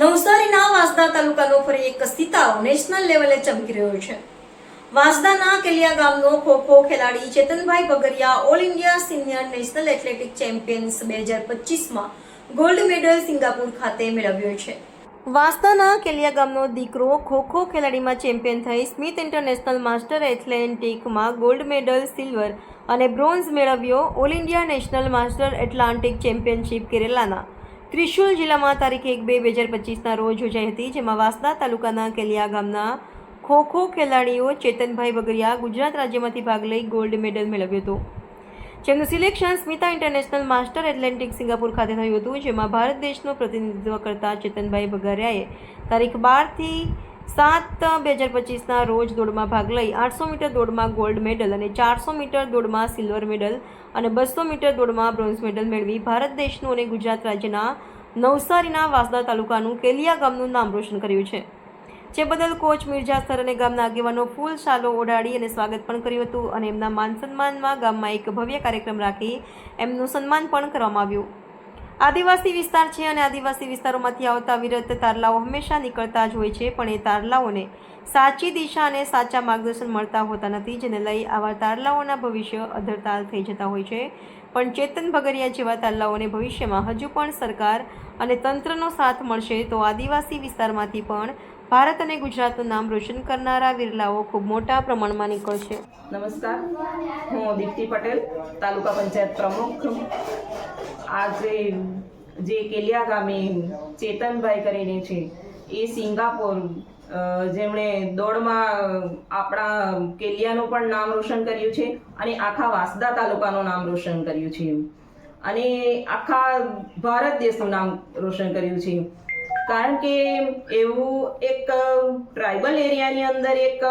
નવસારીના વાંસદા તાલુકાનો ફરી એક સિતારો નેશનલ લેવલે ચમકી રહ્યો છે. વાંસદાના કેલિયા ગામનો ખો ખો ખેલાડી Chetanbhai Bagariya all India senior national athletic champions બે હજાર પચીસમાં ગોલ્ડ મેડલ સિંગાપુર ખાતે મેળવ્યો છે. વાંસદાના કેલિયા ગામનો દીકરો ખો ખો ખેલાડીમાં ચેમ્પિયન થઈ સ્મિથ ઇન્ટરનેશનલ માસ્ટર એથ્લેન્ટિકમાં ગોલ્ડ મેડલ, સિલ્વર અને બ્રોન્ઝ મેળવ્યો all India national master athletic championship કેરેલાના. Thrissur જિલ્લામાં તારીખ એક બે બે હજાર પચીસના રોજ યોજાઈ હતી, જેમાં વાસ્તા તાલુકાના કેલિયા ગામના ખો ખો ખેલાડીઓ ચેતનભાઈ બગરિયા ગુજરાત રાજ્યમાંથી ભાગ લઈ ગોલ્ડ મેડલ મેળવ્યો હતો. જેમનું સિલેક્શન સ્મિતા ઇન્ટરનેશનલ માસ્ટર એટલેન્ટિક સિંગાપુર ખાતે થયું હતું, જેમાં ભારત દેશનું પ્રતિનિધિત્વ કરતા ચેતનભાઈ બગારિયાએ તારીખ બારથી સાત બે હજાર પચીસના રોજ દોડમાં ભાગ લઈ આઠસો મીટર દોડમાં ગોલ્ડ મેડલ અને ચારસો મીટર દોડમાં સિલ્વર મેડલ અને બસો મીટર દોડમાં બ્રોન્ઝ મેડલ મેળવી ભારત દેશનું અને ગુજરાત રાજ્યના નવસારીના વાસદા તાલુકાનું કેલિયા ગામનું નામ રોશન કર્યું છે. જે બદલ કોચ મિર્ઝા સર અને ગામના આગેવાનો ફૂલ શાલો ઓઢાડી અને સ્વાગત પણ કર્યું હતું અને એમના માન સન્માનમાં ગામમાં એક ભવ્ય કાર્યક્રમ રાખી એમનું સન્માન પણ કરવામાં આવ્યું. આદિવાસી વિસ્તાર છે અને આદિવાસી વિસ્તારોમાંથી આવતા વિરત તારલાઓ હંમેશા નીકળતા જ હોય છે, પણ એ તારલાઓને સાચી દિશા અને સાચા માર્ગદર્શન મળતા હોતા નથી, જેને લઈ આવા તારલાઓના ભવિષ્ય અધરતાલ થઈ જતા હોય છે. પણ ચેતન ભગરિયા જેવા તારલાઓને ભવિષ્યમાં હજુ પણ સરકાર અને તંત્રનો સાથ મળશે, તો આદિવાસી વિસ્તારમાંથી પણ ભારત અને ગુજરાતનું નામ રોશન કરનારા વિરલાઓ ખૂબ મોટા પ્રમાણમાં નીકળશે. નમસ્કાર, હું દીપ્તિ પટેલ, તાલુકા પંચાયત પ્રમુખ. આજે જે કેલિયા ગામે ચેતનભાઈ કરીને છે, એ સિંગાપોર જેમણે દોડમાં આપણા કેલિયાનું પણ નામ રોશન કર્યું છે અને આખા વાંસદા તાલુકાનું નામ રોશન કર્યું છે. અને આખા ભારત દેશનું નામ રોશન કર્યું છે. કારણ કે એવું એક ટ્રાઇબલ એરિયાની અંદર એક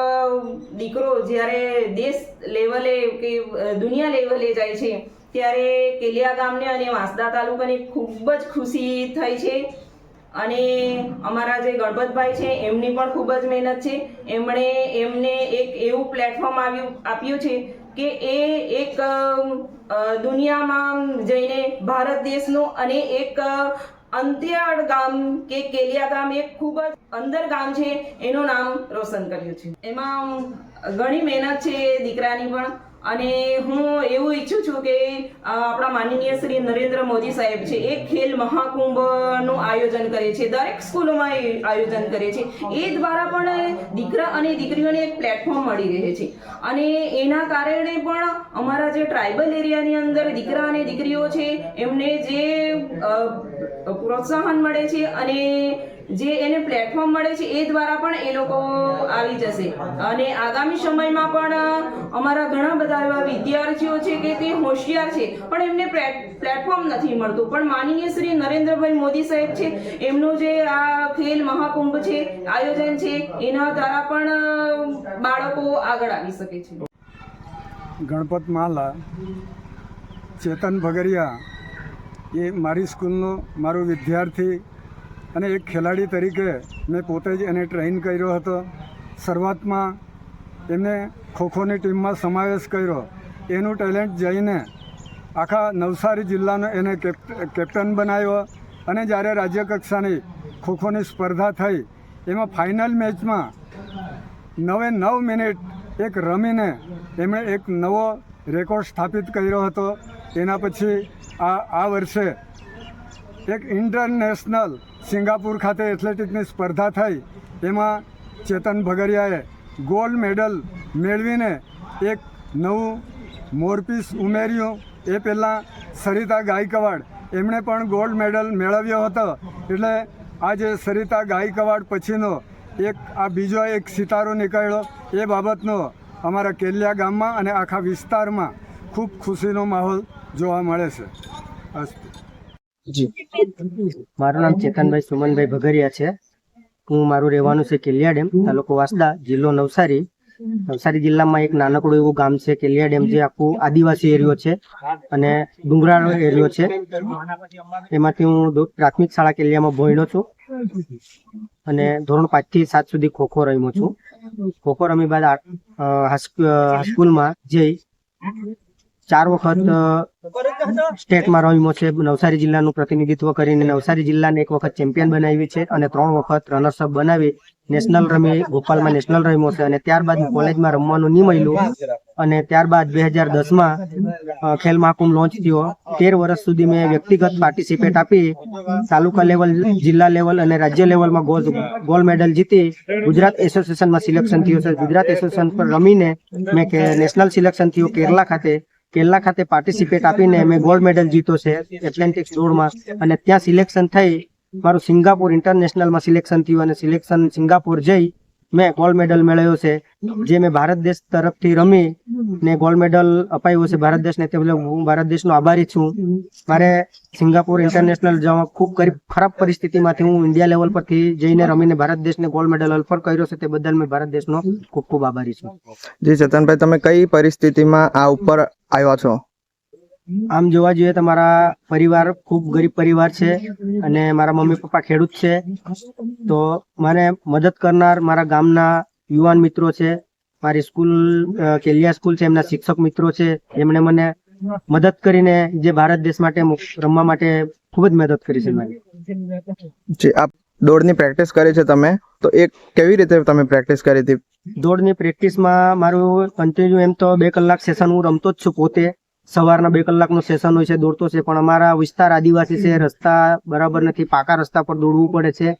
દીકરો જ્યારે દેશ લેવલે કે દુનિયા લેવલે જાય છે, ત્યારે કેલિયા ગામને અને વાંસદા તાલુકાની ખૂબ જ ખુશી થઈ છે. અને અમારા જે ગણપતભાઈ છે, એમની પણ ખૂબ જ મહેનત છે. એમણે એમને એક એવું પ્લેટફોર્મ આવ્યું, આપ્યું છે કે એ એક દુનિયામાં જઈને ભારત દેશનું અને એક અંત્યાળ ગામ કે કેલિયા ગામ એક ખૂબ જ અંદર ગામ છે. એનું નામ રોશન કર્યું છે. એમાં ઘણી મહેનત છે દીકરાની પણ. અને હું એવું ઈચ્છું છું કે આપણા માનનીય શ્રી નરેન્દ્ર મોદી સાહેબ છે, એ ખેલ મહાકુંભનું આયોજન કરે છે, દરેક સ્કૂલોમાં એ આયોજન કરે છે. એ દ્વારા પણ દીકરા અને દીકરીઓને એક પ્લેટફોર્મ મળી રહે છે. અને એના કારણે પણ અમારા જે ટ્રાઇબલ એરિયાની અંદર દીકરા અને દીકરીઓ છે, એમને જે પ્રોત્સાહન મળે છે અને જે એને પ્લેટફોર્મ મળે છે, એ દ્વારા પણ એ લોકો આવી જશે. અને આગામી સમયમાં પણ અમારા ઘણા બધા એવા વિદ્યાર્થીઓ છે કે તે હોશિયાર છે, પણ એમને પ્લેટફોર્મ નથી મળતું. પણ માનનીય શ્રી નરેન્દ્રભાઈ મોદી સાહેબ છે, એમનું જે આ ખેલ મહાકુંભ છે, આયોજન છે, એના દ્વારા પણ બાળકો આગળ આવી શકે છે. ગણપત માલા, ચેતન ભગરિયા, એ મારી સ્કૂલનો મારો વિદ્યાર્થી અને એક ખેલાડી તરીકે મેં પોતે જ એને ટ્રેન કર્યો હતો. શરૂઆતમાં એમને ખોખોની ટીમમાં સમાવેશ કર્યો. એનું ટેલેન્ટ જઈને આખા નવસારી જિલ્લાનો એને કેપ્ટ કેપ્ટન બનાવ્યો અને જ્યારે રાજ્ય કક્ષાની ખોખોની સ્પર્ધા થઈ, એમાં ફાઇનલ મેચમાં નવે નવ મિનિટ એક રમીને એમણે એક નવો રેકોર્ડ સ્થાપિત કર્યો હતો. એના પછી આ આ વર્ષે એક ઇન્ટરનેશનલ સિંગાપુર ખાતે એથ્લેટિકની સ્પર્ધા થઈ. એમાં ચેતન ભગરિયાએ ગોલ્ડ મેડલ મેળવીને એક નવું મોરપીસ ઉમેર્યું. એ પહેલાં સરિતા ગાયકવાડ, એમણે પણ ગોલ્ડ મેડલ મેળવ્યો હતો. એટલે આ જે સરિતા ગાયકવાડ પછીનો એક, આ બીજો એક સિતારો નીકળ્યો. એ બાબતનો અમારા કેલિયા ગામમાં અને આખા વિસ્તારમાં ખૂબ ખુશીનો માહોલ જોવા મળે છે. અસ્તુ. મારું નામ ચેતનભાઈ સુમનભાઈ ભગરિયા છે. હું મારું રહેવાનું છે કેલિયા ડેમ, તાલુકો વાસદા, જિલ્લો નવસારી. નવસારી જિલ્લામાં એક નાનકડું એવું ગામ છે કેલિયા ડેમ જે આખું આદિવાસી એરિયો છે અને ડુંગરાળો એરિયો છે. એમાંથી હું પ્રાથમિક શાળા કેલિયામાં ભણ્યો છું અને ધોરણ પાંચથી સાત સુધી ખોખો રમ્યો છું. ખોખો રમી બાદ હાઈસ્કૂલમાં જઈ ચાર વખત સ્ટેટમાં રમ્યો છે. નવસારી જિલ્લાનું પ્રતિનિધિત્વ કરીને નવસારી જિલ્લાને એક વખત ચેમ્પિયન બનાવી છે અને ત્રણ વખત રનર્સઅપ બનાવી નેશનલ રમી, ભોપાલમાં નેશનલ રમ્યો છે. અને ત્યારબાદ કોલેજમાં રમવાનું નહીં મળ્યું અને ત્યારબાદ બે હજાર દસમાં ખેલ મહાકુંભ લોન્ચ થયો. તેર વર્ષ સુધી મેં વ્યક્તિગત પાર્ટિસિપેટ આપી. તાલુકા લેવલ જિલ્લા લેવલ અને રાજ્ય લેવલમાં ગોલ્ડ ગોલ્ડ મેડલ જીતી. ગુજરાત એસોસિએશનમાં સિલેક્શન થયું છે. ગુજરાત એસોસિએશન પર રમીને મેં નેશનલ સિલેક્શન થયું કેરલા ખાતે. કેરલા ખાતે પાર્ટિસિપેટ આપીને મેં ગોલ્ડ મેડલ જીતો છે એથ્લેટિક્સ દોડમાં અને ત્યાં સિલેક્શન થઈ, મારું સિંગાપુર ઇન્ટરનેશનલમાં સિલેક્શન થયું અને સિલેક્શન સિંગાપુર જઈ મેં ગોલ્ડ મેડલ મેળવ્યો છે, જે મેં ભારત દેશ તરફથી રમી ને ગોલ્ડ મેડલ અપાયો છે ભારત દેશને. તે બદલ હું ભારત દેશનો આભારી છું. મારે સિંગાપુર ઇન્ટરનેશનલ જવા ખૂબ કરી ખરાબ પરિસ્થિતિમાંથી હું ઇન્ડિયા લેવલ પરથી જઈને રમીને ભારત દેશને ગોલ્ડ મેડલ અર્પણ કર્યો છે, તે બદલ મેં ભારત દેશનો ખૂબ ખૂબ આભારી છું. જી, ચેતનભાઈ, તમે કઈ પરિસ્થિતિમાં આ ઉપર આવ્યા છો? આમ જોવા જોઈએ તો મારા પરિવાર ખૂબ ગરીબ પરિવાર છે અને મારા મમ્મી પપ્પા ખેડૂત છે. તો મને મદદ કરનાર મારા ગામના યુવાન મિત્રો છે મારી સ્કૂલ કેલિયા સ્કૂલ છે એમના શિક્ષક મિત્રો છે એમણે મને મદદ કરીને જે ભારત દેશ માટે રમવા માટે ખૂબ જ મદદ કરી છે મારી. જી આપ દોડની પ્રેક્ટિસ કરી છે તમે? તો એક કેવી રીતે તમે પ્રેક્ટિસ કરી હતી? દોડની પ્રેક્ટિસમાં મારું કન્ટિન્યુ એમ તો બે કલાક સેશન હું રમતો જ છું પોતે. સવારના બે કલાકનું સેશન હોય છે, દોડતો છે, પણ અમારા વિસ્તાર આદિવાસી છે, રસ્તા બરાબર નથી, પાકા રસ્તા પર દોડવું પડે છે.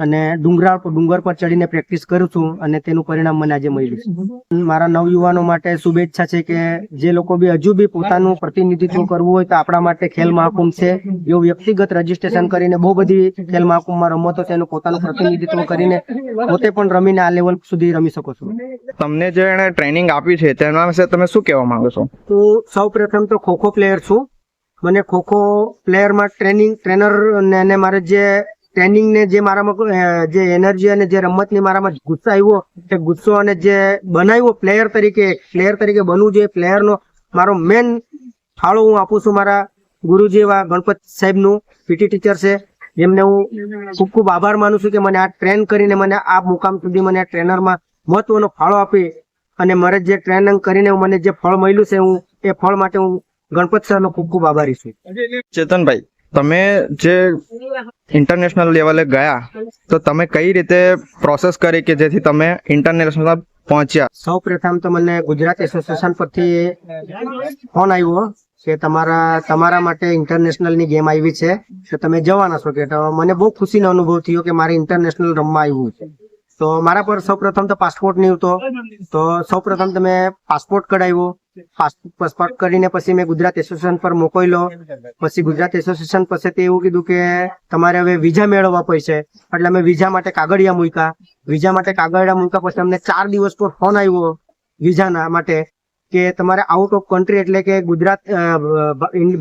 અને ડુંગરા ડુંગર પર ચડીને પ્રેક્ટિસ કરું છું અને તેનું પરિણામ મને આજે મળ્યું છે. મારા નવયુવાનો માટે શુભેચ્છા છે કે જે લોકો બી હજુ બી પોતાનું પ્રતિનિધિત્વ કરવું હોય તો આપણા માટે ખેલ મહાકુંભ છે. એવું વ્યક્તિગત રજીસ્ટ્રેશન કરીને બહુ બધી ખેલ મહાકુંભમાં રમતો છે એનું પોતાનું પ્રતિનિધિત્વ કરીને પોતે પણ રમીને આ લેવલ સુધી રમી શકો છો. તમને જે એણે ટ્રેનિંગ આપી છે તેના વિશે તમે શું કહેવા માંગો છો? હું સૌ પ્રથમ તો ખોખો પ્લેયર છું. મને ખોખો પ્લેયરમાં ટ્રેનિંગ ટ્રેનર અને મારે જે ટ્રેનિંગ ને જે મારામાં જે એનર્જી અને જે રમતની મારામાં ગુસ્સો આવ્યો તે ગુસ્સો અને જે બનાવ્યો પ્લેયર તરીકે પ્લેયર તરીકે બનવું જોઈએ. પ્લેયરનો મારો મેન ફાળો હું આપું છું મારા ગુરુજી એવા ગણપત સાહેબનું પીટી ટીચર છે. જેમને હું ખૂબ ખૂબ આભાર માનું છું કે મને આ ટ્રેન કરીને મને આ મુકામ સુધી મને ટ્રેનરમાં મહત્વનો ફાળો આપી અને મારે જે ટ્રેનિંગ કરીને મને જે ફળ મળ્યું છે હું એ ફળ માટે હું ગણપત સરનો ખૂબ ખૂબ આભારી છું. ચેતનભાઈ તમે જે ઇન્ટરનેશનલ લેવલે ગયા, તો તમે કઈ રીતે પ્રોસેસ કરી કે જેથી તમે ઇન્ટરનેશનલ પહોંચ્યા? સૌ પ્રથમ તો મને ગુજરાત એસોસિએશન પરથી ફોન આવ્યો કે તમારા તમારા માટે ઇન્ટરનેશનલની ગેમ આવી છે. તો તમે જવાના છો કે મને બહુ ખુશીનો અનુભવ થયો કે મારે ઇન્ટરનેશનલ રમવા આવ્યું છે. તો મારા પર સૌ પ્રથમ તો પાસપોર્ટ નહીં હતો તો સૌ પ્રથમ તમે પાસપોર્ટ કઢાવ્યો. પાસપોર્ટ કરીને પછી મેં ગુજરાત એસોસિએશન પર મોકલ્યો. પછી ગુજરાત એસોસિએશન પાસેથી એવું કીધું કે તમારે હવે વિઝા મેળવવા પડશે. એટલે અમે વિઝા માટે કાગળિયા મૂક્યા. વિઝા માટે કાગળિયા મૂક્યા પછી અમને ચાર દિવસ પર ફોન આવ્યો વિઝાના માટે કે તમારે આઉટ ઓફ કન્ટ્રી એટલે કે ગુજરાત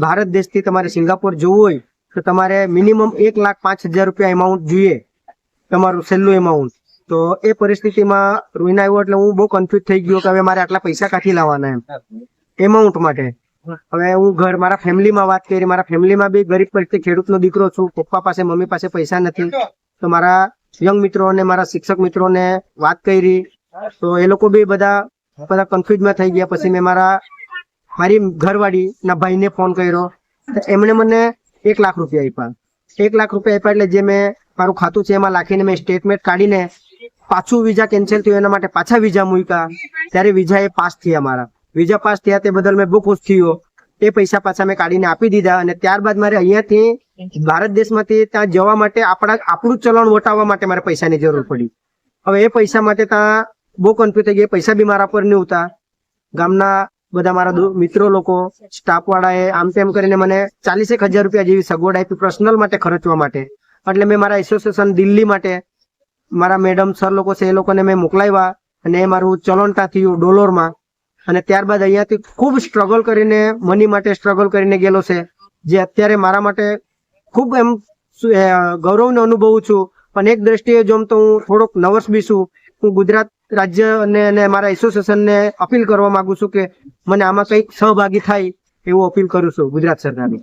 ભારત દેશથી તમારે સિંગાપોર જવું હોય તો તમારે મિનિમમ એક લાખ પાંચ હજાર રૂપિયા એમાઉન્ટ જોઈએ. તમારું છેલ્લું એમાઉન્ટ તો એ પરિસ્થિતિમાં રૂઈન આવ્યો એટલે હું બહુ કન્ફ્યુઝ થઈ ગયો કે હવે મારે આટલા પૈસા કાઠી લાવવાના એમ. એમાઉન્ટ માટે. હવે હું ઘર, મારા ફેમિલીમાં વાત કરી, મારા ફેમિલીમાં બી ગરીબ પરિસ્થિતિ, ખેડૂતનો દીકરો છું, પપ્પા પાસે, મમ્મી પાસે પૈસા નથી. તો મારા યંગ મિત્રો અને મારા શિક્ષક મિત્રોને વાત કરી. તો એ લોકો બી બધા બધા કન્ફ્યુઝમાં થઈ ગયા. પછી મેં મારા, મારી ઘરવાળી ના ભાઈને ફોન કર્યો. એમણે મને એક લાખ રૂપિયા આપ્યા. એક લાખ રૂપિયા આપ્યા એટલે જે મેં મારું ખાતું છે એમાં લાખીને મેં સ્ટેટમેન્ટ કાઢીને પાછું વિઝા કેન્સલ થયું, એના માટે પાછા વિઝા મૂક્યા. ત્યારે વિઝા એ પાસ થયા મારા વિઝા પાસ થયા તે બદલ મેં બહુ ખુશ થયો. એ પૈસા પાછા મેં કાઢીને આપી દીધા અને ત્યારબાદ મારે અહીંયાથી ભારત દેશમાંથી ત્યાં જવા માટે આપણા આપણું ચલણ વટાવવા માટે મારે પૈસાની જરૂર પડી. હવે એ પૈસા માટે ત્યાં બહુ કન્ફ્યુઝ થઈ ગયા. પૈસા બી મારા પર નહીં હતા ગામના બધા મારા મિત્રો લોકો સ્ટાફ વાળાએ આમ તેમ કરીને મને ચાલીસેક હજાર રૂપિયા જેવી સગવડ આપી પર્સનલ માટે ખર્ચવા માટે. એટલે મેં મારા એસોસિએશન દિલ્હી માટે મારા મેડમ સર લોકો છે એ લોકોને મેં મોકલાવ્યા અને એ મારું ચલણતા થયું ડોલરમાં. અને ત્યારબાદ અહીંયાથી ખૂબ સ્ટ્રગલ કરીને મની માટે સ્ટ્રગલ કરીને ગયેલો છે. જે અત્યારે મારા માટે ખૂબ એમ ગૌરવને અનુભવું છું. પણ એક દ્રષ્ટિએ જોમ તો હું થોડોક નર્વસ બી છું. હું ગુજરાત રાજ્ય અને અને મારા એસોસિએશનને અપીલ કરવા માંગુ છું કે મને આમાં કંઈક સહભાગી થાય એવું અપીલ કરું છું ગુજરાત સરકારને.